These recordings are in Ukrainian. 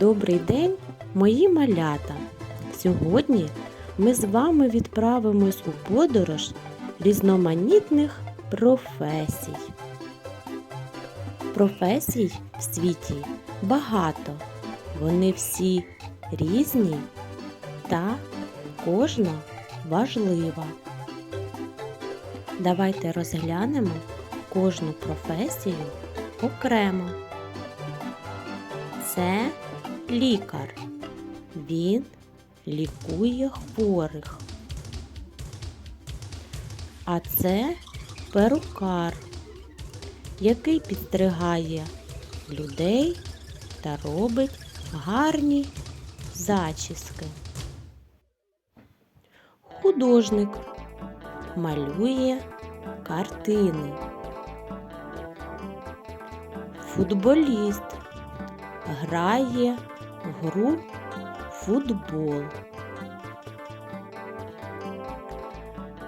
Добрий день, мої малята! Сьогодні ми з вами відправимось у подорож різноманітних професій. Професій в світі багато. Вони всі різні та кожна важлива. Давайте розглянемо кожну професію окремо. Це лікар. Він лікує хворих. А це перукар, який підстригає людей та робить гарні зачіски. Художник малює картини. Футболіст грає гру футбол.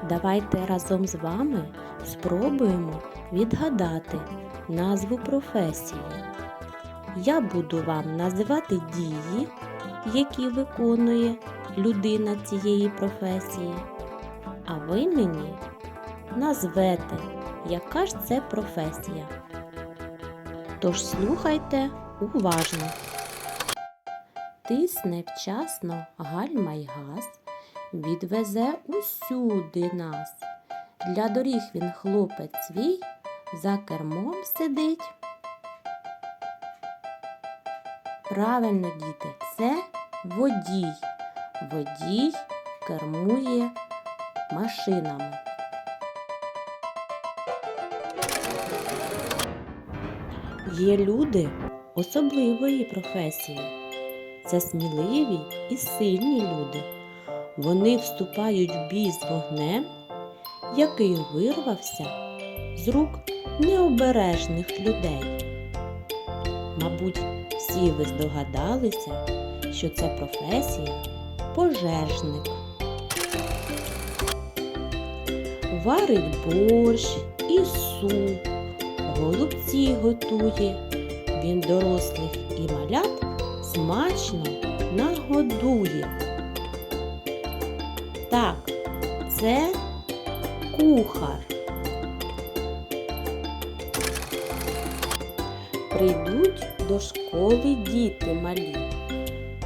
Давайте разом з вами спробуємо відгадати назву професії. Я буду вам називати дії, які виконує людина цієї професії, а ви мені назвете, яка ж це професія. Тож слухайте уважно. Тисне вчасно гальма відвезе усюди нас. Для доріг він хлопець свій, за кермом сидить. Правильно, діти, це водій. Водій кермує машинами. Є люди особливої професії. Це сміливі і сильні люди. Вони вступають в бій з вогнем, який вирвався з рук необережних людей. Мабуть, всі ви здогадалися, що це професія пожежник. Варить борщ і суп, голубці готує. Він дорослих і малят смачно нагодує. Так, це кухар. Прийдуть до школи діти малі.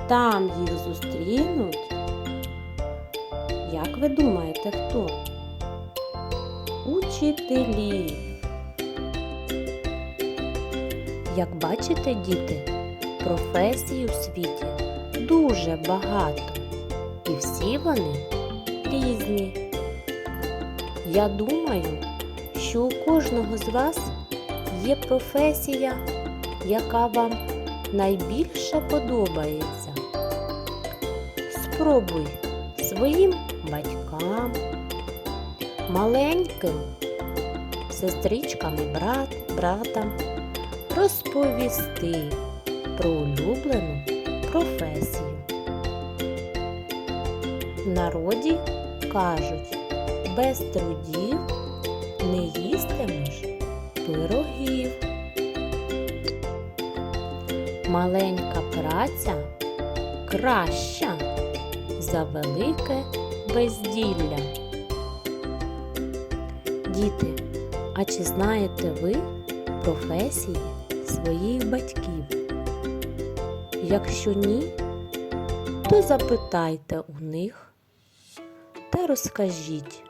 Там їх зустрінуть. Як ви думаєте, хто? Учителі. Як бачите, діти, професій у світі дуже багато, і всі вони різні. Я думаю, що у кожного з вас є професія, яка вам найбільше подобається. Спробуй своїм батькам, маленьким сестричкам і брат, братам розповісти про улюблену професію. В народі кажуть, без трудів не їстимеш пирогів. Маленька праця краща за велике безділля. Діти, а чи знаєте ви професії своїх батьків? Якщо ні, то запитайте у них та розкажіть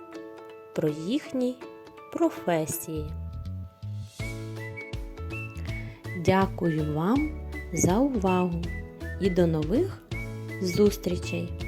про їхні професії. Дякую вам за увагу і до нових зустрічей!